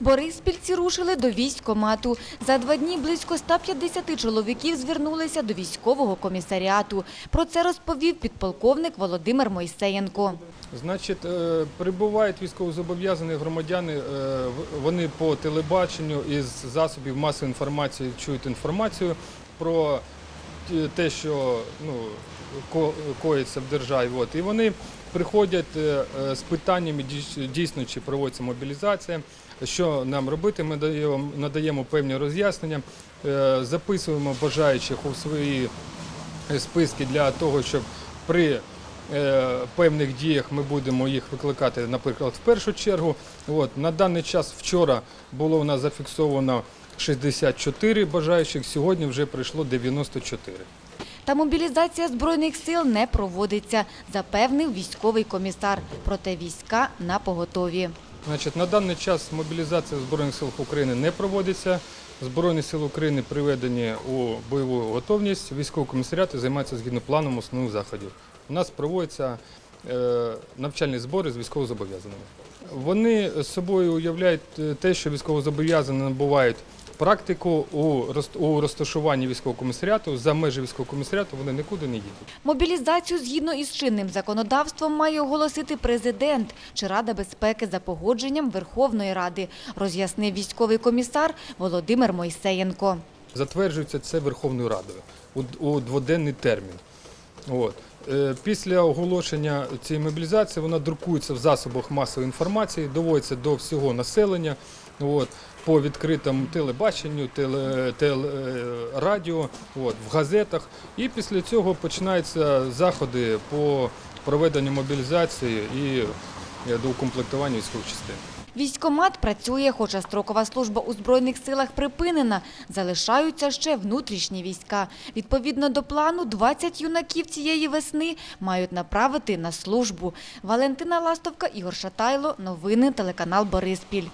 Бориспільці рушили до військкомату. За два дні близько 150 чоловіків звернулися до військового комісаріату. Про це розповів підполковник Володимир Мойсеєнко. Значить, е, прибувають військовозобов'язані громадяни, е, вони по телебаченню із засобів масової інформації чують інформацію про те, що ну, ко- коїться в державі. От. І вони приходять е, е, з питаннями дійсно, чи проводиться мобілізація, що нам робити. Ми даємо, надаємо певні роз'яснення, е, записуємо бажаючих у свої списки для того, щоб при певних діях ми будемо їх викликати, наприклад, в першу чергу. От, на даний час вчора було у нас зафіксовано 64 бажаючих, сьогодні вже прийшло 94. Та мобілізація Збройних сил не проводиться, запевнив військовий комісар. Проте війська на поготові. На даний час мобілізація Збройних сил України не проводиться. Збройні сили України приведені у бойову готовність. Військові комісаріати займаються згідно планом основних заходів. У нас проводяться е, навчальні збори з військовозобов'язаними. Вони з собою уявляють е, те, що військовозобов'язані набувають практику у розташуванні військового комісаріату. За межі військового комісаріату вони нікуди не їдуть. Мобілізацію згідно із чинним законодавством має оголосити президент чи Рада безпеки за погодженням Верховної Ради, роз'яснив військовий комісар Володимир Мойсеєнко. Затверджується це Верховною Радою у, у дводенний термін. От. Е, Після оголошення цієї мобілізації вона друкується в засобах масової інформації, доводиться до всього населення от, по відкритому телебаченню, теле, теле, радіо, от, в газетах. І після цього починаються заходи по проведенню мобілізації і е, доукомплектуванню військових частин. Військкомат працює, хоча строкова служба у Збройних силах припинена. Залишаються ще внутрішні війська. Відповідно до плану, 20 юнаків цієї весни мають направити на службу. Валентина Ластовка, Ігор Шатайло. Новини телеканал Бориспіль.